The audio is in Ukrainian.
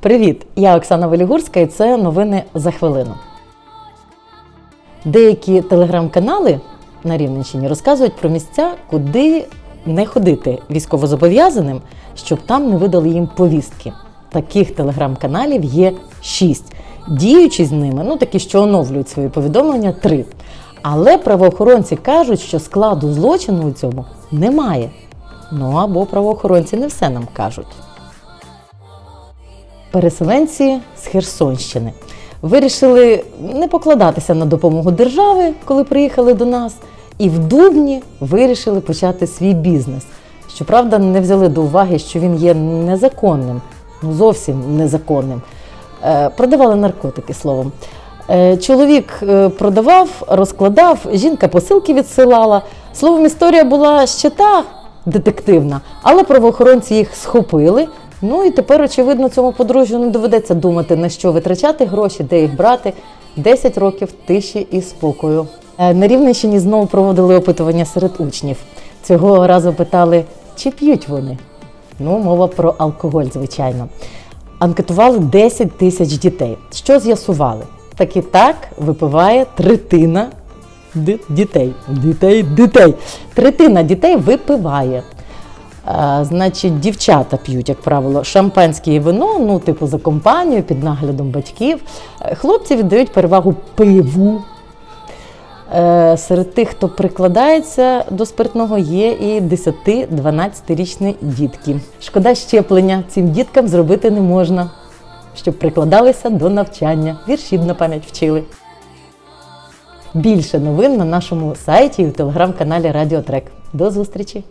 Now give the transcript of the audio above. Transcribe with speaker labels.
Speaker 1: Привіт! Я Оксана Велігурська і це новини за хвилину. Деякі телеграм-канали на Рівненщині розказують про місця, куди не ходити військовозобов'язаним, щоб там не видали їм повістки. Таких телеграм-каналів є шість. Діючі з ними, ну такі, що оновлюють свої повідомлення, три. Але правоохоронці кажуть, що складу злочину у цьому немає. Ну або правоохоронці не все нам кажуть. Переселенці з Херсонщини вирішили не покладатися на допомогу держави, коли приїхали до нас, і в Дубні вирішили почати свій бізнес. Щоправда, не взяли до уваги, що він є незаконним, ну зовсім незаконним. Е, Продавали наркотики словом. Е, Чоловік е, продавав, розкладав, жінка посилки відсилала. Словом, історія була ще та детективна, але правоохоронці їх схопили. Ну і тепер, очевидно, цьому подружжю не доведеться думати, на що витрачати гроші, де їх брати. 10 років тиші і спокою. Е, На Рівненщині знову проводили опитування серед учнів. Цього разу питали, чи п'ють вони. Ну, мова про алкоголь, звичайно. Анкетували 10 тисяч дітей. Що з'ясували? Так і так випиває третина дітей. Дітей, дітей. Третина дітей випиває. А, значить, дівчата п'ють, як правило, шампанське і вино, ну, типу, за компанію, під наглядом батьків. Е, Хлопці віддають перевагу пиву. Е, Серед тих, хто прикладається до спиртного, є і 10-12-річні дітки. Шкода щеплення цим діткам зробити не можна, щоб прикладалися до навчання. Віршів на пам'ять вчили. Більше новин на нашому сайті і в телеграм-каналі Радіотрек. До зустрічі!